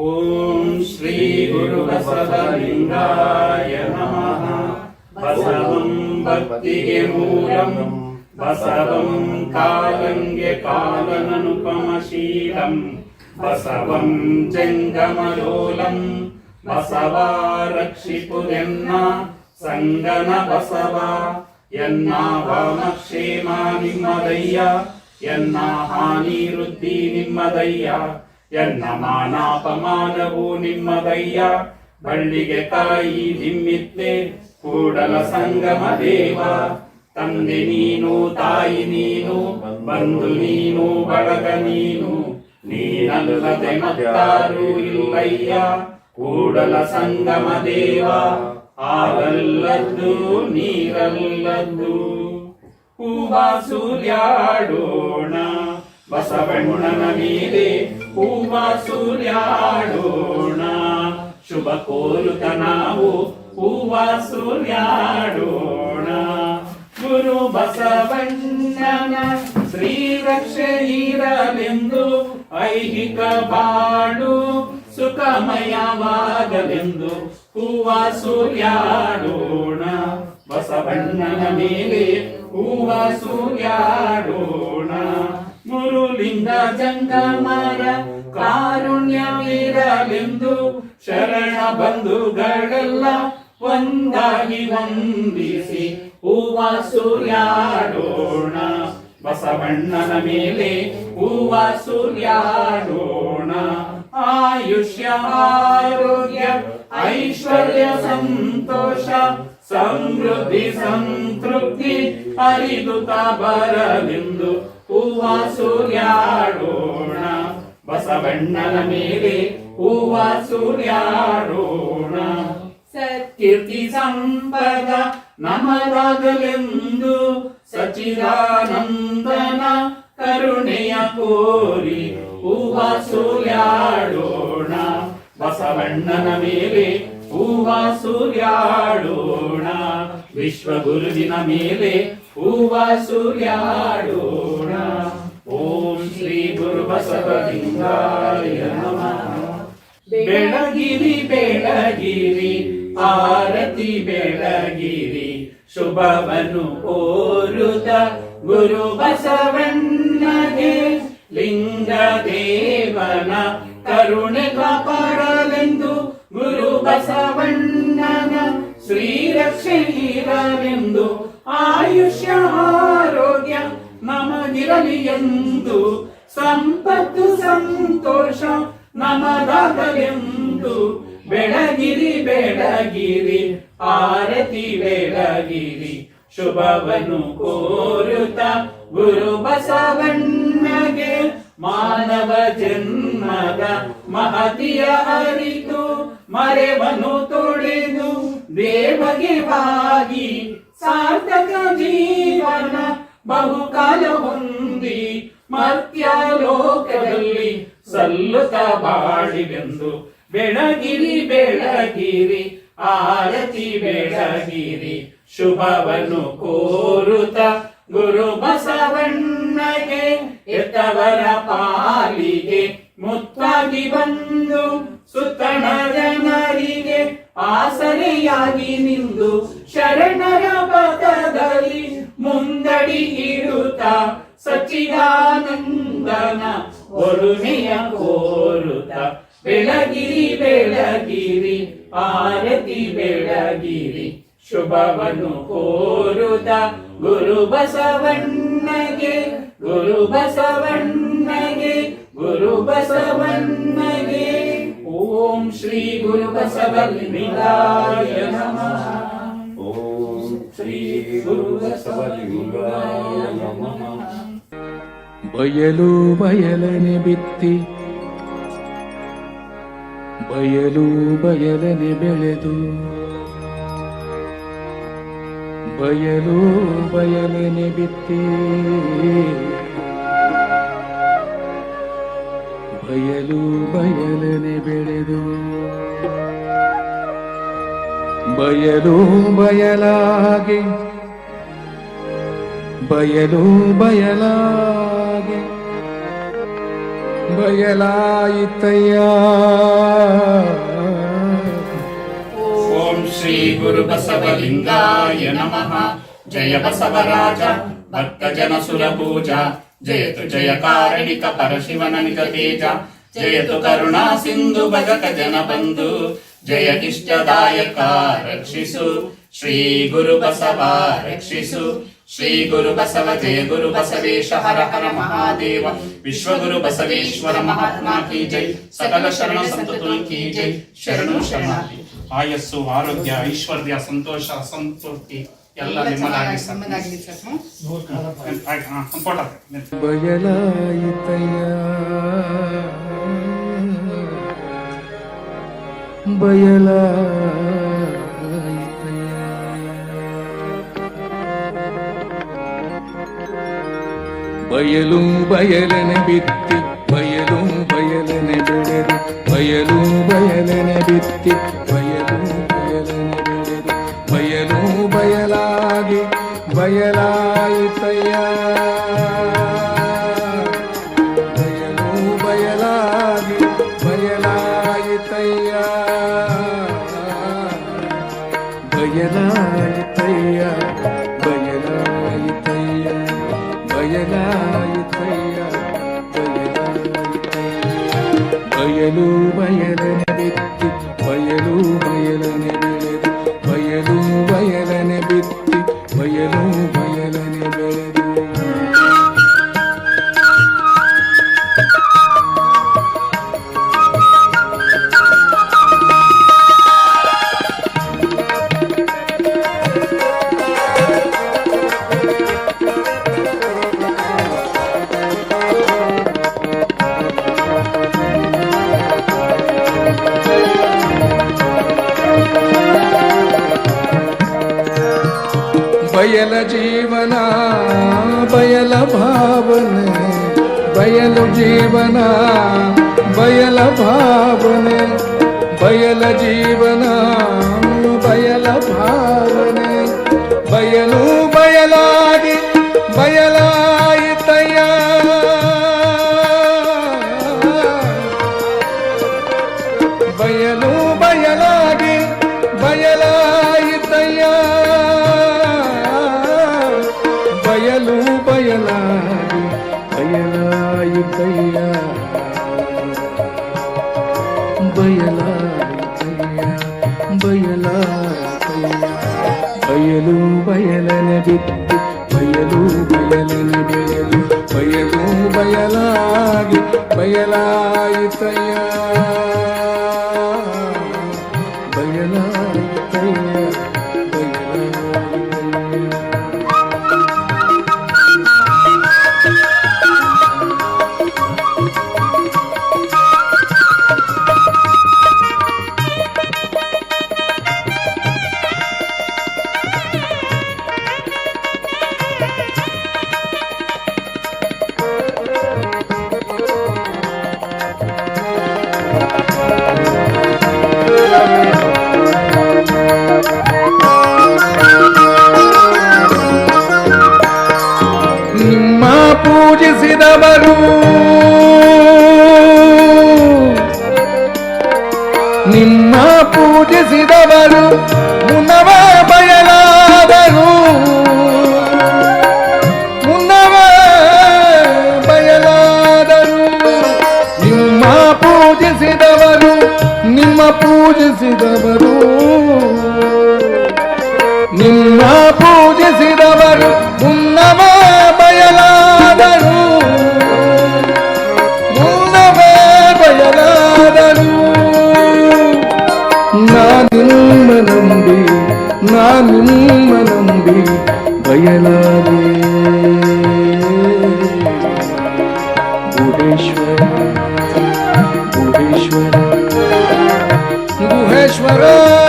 ಓಂ ಶ್ರೀ ಗುರು ಬಸವಲಿಂಗಾಯ ನಮಃ ಬಸವಂ ಭಕ್ತಿಗೆ ಮೂಲಂ ಬಸವಂ ಕಾಲಂಗೆ ಕಾಲನನುಪಮಶೀಲಂ ಬಸವಂ ಜಂಗಮಲೋಲಂ ಬಸವ ರಕ್ಷಿಪುದೆನ್ನ ಸಂಗನ ಬಸವ ಎನ್ನ ವಾಮಕ್ಷೇಮ ನಿಮ್ಮದಯ್ಯ ಎನ್ನ ಹಾನಿ ವೃದ್ಧಿ ನಿಮ್ಮದಯ್ಯ ಎನ್ನ ಮಾನಾಪಮಾನವು ನಿಮ್ಮದಯ್ಯ ಬಳ್ಳಿಗೆ ತಾಯಿ ನಿಮ್ಮಿತ್ತೆ. ಕೂಡಲ ಸಂಗಮ ದೇವ. ತಂದೆ ನೀನು, ತಾಯಿ ನೀನು. ಬಂಧು ನೀನು, ಬಳಗ ನೀನು. ನೀನಲ್ಲದೆ ಮತ್ತಾರು ಇಲ್ಲಯ್ಯ. ಕೂಡಲ ಸಂಗಮ ದೇವ. ಹಾಲಲ್ಲದ್ದು ನೀರಲ್ಲದ್ದು. ಹೂವ ಸೂರ್ಯಾಡೋಣ. ಬಸವಣ್ಣನ ಮೇಲೆ ಹೂವ ಸೂರ್ಯಾಡೋಣ. ಶುಭ ಕೋರುತ ನಾವು ಹೂವ ಸೂರ್ಯಾಡೋಣ. ಗುರು ಬಸವಣ್ಣನ ಶ್ರೀ ರಕ್ಷೆ ಇರಲೆಂದು ಐಹಿಕ ಬಾಳು ಸುಖಮಯವಾಗಲೆಂದು ಹೂವ ಸೂರ್ಯಾಡೋಣ. ಬಸವಣ್ಣನ ಮೇಲೆ ಹೂವ ಸೂರ್ಯಾಡೋಣ. ಮುರುಲಿಂಗ ಜಂಗಮರ ಕಾರುಣ್ಯವಿರಲೆಂದು ಶರಣ ಬಂಧುಗಳೆಲ್ಲ ಒಂದಾಗಿ ವಂದಿಸಿ ಹೂವ ಸೂರ್ಯಾಡೋಣ ಬಸವಣ್ಣನ ಮೇಲೆ ಹೂವ ಸೂರ್ಯಾಡೋಣ ಆಯುಷ್ಯ, ಆರೋಗ್ಯ, ಐಶ್ವರ್ಯ, ಸಂತೋಷ, ಸಮೃದ್ಧಿ, ಸಂತೃಪ್ತಿ, ಹರಿದುತ ಬರಲೆಂದು ಹೂವ ಸೂರ್ಯಾಡೋಣ ಬಸವಣ್ಣನ ಮೇಲೆ ಹೂವ ಸೂರ್ಯಾಡೋಣ ಸತ್ಕೀರ್ತಿ ಸಂಪದ ನಮರಾಗಲೆಂದು ಸಚಿದಾನಂದನ ಕರುಣೆಯ ಕೋರಿ ಹೂವ ಸೂರ್ಯಾಡೋಣ ಬಸವಣ್ಣನ ಮೇಲೆ ಹೂವ ಸೂರ್ಯಾಡೋಣ ವಿಶ್ವಗುರುವಿನ ಮೇಲೆ ಹೂವ ಸೂರ್ಯಾಡೋಣ ಓಂ ಶ್ರೀ ಗುರು ಬಸವಲಿಂಗಾಯ ನಮಃ. ಬೆಳಗಿರಿ ಬೆಳಗಿರಿ, ಆರತಿ, ಬೆಳಗಿರಿ ಶುಭವನು ಓರುತ ಗುರು ಬಸವಣ್ಣಗೆ ಲಿಂಗ ದೇವನ ಕರುಣೆ ಕಾಪಾಡಲೆಂದು ಗುರು ಬಸವಣ್ಣನ ಶ್ರೀರಕ್ಷೆ ಇರಲೆಂದು ಆಯುಷ್ಯ ನಮಗಿರಲಿ ಎಂದು. ಸಂಪತ್ತು ಸಂತೋಷ ನಮದಾಗಲೆಂದು ಬೆಳಗಿರಿ ಬೆಳಗಿರಿ, ಆರತಿ, ಬೆಳಗಿರಿ. ಶುಭವನು ಕೋರುತ ಗುರು ಬಸವಣ್ಣಗೆ ಮಾನವ ಜನ್ಮದ ಮಹತಿಯ ಅರಿತು ಮರೆವನು ತೊಳೆದು ದೇವಗೆ ಬಾಗಿ ಸಾರ್ಥಕ ಜೀವನ ಬಹುಕಾಲ ಹೊಂದಿ ಮರ್ತ್ಯ ಲೋಕದಲ್ಲಿ ಸಲ್ಲುತ್ತ ಬಾಳಿವೆಂದು ಬೆಳಗಿರಿ ಬೆಳಗಿರಿ, ಆರತಿ ಬೆಳಗಿರಿ, ಶುಭವನ್ನು ಕೋರುತ ಗುರು ಬಸವಣ್ಣಗೆ ಎತ್ತವರ ಪಾಲಿಗೆ ಮುತ್ತಾಗಿ ಬಂದು ಸುತ್ತಣ ಜನರಿಗೆ ಆಸರೆಯಾಗಿ ನಿಂದು ಶರಣರ ಪದದಲ್ಲಿ ಮುಂದಡಿ ಇಡುತ್ತ ಸಚ್ಚಿದಾನಂದನ ಒರುಮೆಯ ಕೋರುತ ಬೆಳಗಿರಿ ಬೆಳಗಿರಿ, ಆರತಿ, ಬೆಳಗಿರಿ, ಶುಭವನ್ನು ಕೋರುತ ಗುರು ಬಸವಣ್ಣಗೆ ಗುರು ಬಸವಣ್ಣಗೆ ಗುರು ಬಸವಣ್ಣಗೆ. ಓಂ ಶ್ರೀ ಗುರು ನಮಃ. ಬಯಲು ಬಯಲನೆ ಬಿತ್ತಿ ಬಯಲು ಬಯಲನೆ ಬೆಳೆದು ಬಯಲು ಬಯಲನೆ ಬಿತ್ತಿ ಬಯಲು ಬಯಲಾಗಿ ಬಯಲು ಬಯಲಾಗಿ ಬಯಲಾಯಿತಯ್ಯ ಓಂ ಶ್ರೀ ಗುರು ಬಸವಲಿಂಗಾಯ ನಮಃ ಜಯ ಬಸವರಾಜ ಭಕ್ತಜನ ಸುರಭೂಜ ಜಯತು ಜಯ ಕಾರಣಿಕ ಪರಶಿವನ ನಿಗತೇಜ ಜಯತು ಕರುಣಾ ಸಿಂಧು ಭಗತ ಜನ ಬಂಧು ಜಯ ಇಷ್ಟದಾಯಕ ರಕ್ಷಿಸು ಶ್ರೀ ಗುರು ಬಸವ ರಕ್ಷಿಸು ಶ್ರೀ ಗುರು ಬಸವ ಜಯ ಗುರು ಬಸವೇಶ ಹರ ಹರ ಮಹಾದೇವ ವಿಶ್ವಗುರು ಬಸವೇಶ್ವರ ಮಹಾತ್ಮ ಕಿ ಜೈ ಸಕಲ ಶರಣ ಸಂತತುಲ್ ಕಿ ಜೈ ಶರಣು ಶರಣಾರ್ಥಿ ಆಯಸ್ಸು ಆರೋಗ್ಯ ಐಶ್ವರ್ಯ ಸಂತೋಷ ಸಂತೃಪ್ತಿ ಎಲ್ಲ ನಿಮ್ಮದಾಗಿ ಸರ್ ನಿಮ್ಮದಾಗ್ಲಿ ಸರ್ ಹ್ಮ್? ಆಯ್ತು, ಹಾ, ಒಂದು ಫೋಟೋ ಹಾಕು. ಬಯಲಾಯಿತಯ್ಯ ಬಯಲಾಯಿತಯ್ಯ ಬಯಲು ಬಯಲನೆ ಬಿತ್ತಿ ಬಯಲು ಬಯಲನೆ ಬೆಳೆದು ಬಯಲು ಬಯಲನೆ ಬಿತ್ತಿ ಬಯಲು ಬಯಲನೆ ಬೆಳೆದು ಬಯಲು ಬಯಲಾಗಿ ಬಯಲಾಯಿತಯ್ಯ ಭಾವನೆ ಬಯಲು ಜೀವನ ಬಯಲ ಭಾವನೆ ಬಯಲ ಜೀವನ ಬಯಲ ಭಾವನೆ ಬಯಲು ಬಯಲಾಗಿ ಬಯಲಾಯಿತಯ್ಯ ಬಯಲು ಬಯಲು ಬಯಲನೆ ಬಿತ್ತು ಬಯಲು ಬಯಲನೆ ಬೆಳೆದು ಬಯಲು ಬಯಲಾಗಿ ಬಯಲಾಯಿತಯ್ಯ ಬಯಲಾಯಿತಯ್ಯ ಪೂಜಿಸಿದವರು. ನಿಮ್ಮ ಪೂಜಿಸಿದವರು ಮುನ್ನವ ಬಯಲಾದರು. ಮುನ್ನವ ಬಯಲಾದರು. ನಿಮ್ಮ ಪೂಜಿಸಿದವರು ನಿಮ್ಮ ಪೂಜಿಸಿದವರು. ನಿಮ್ಮ ಪೂಜಿಸಿದವರು ಪೂ यला मुहेश्वर मुहेश्वर मुहेश्वर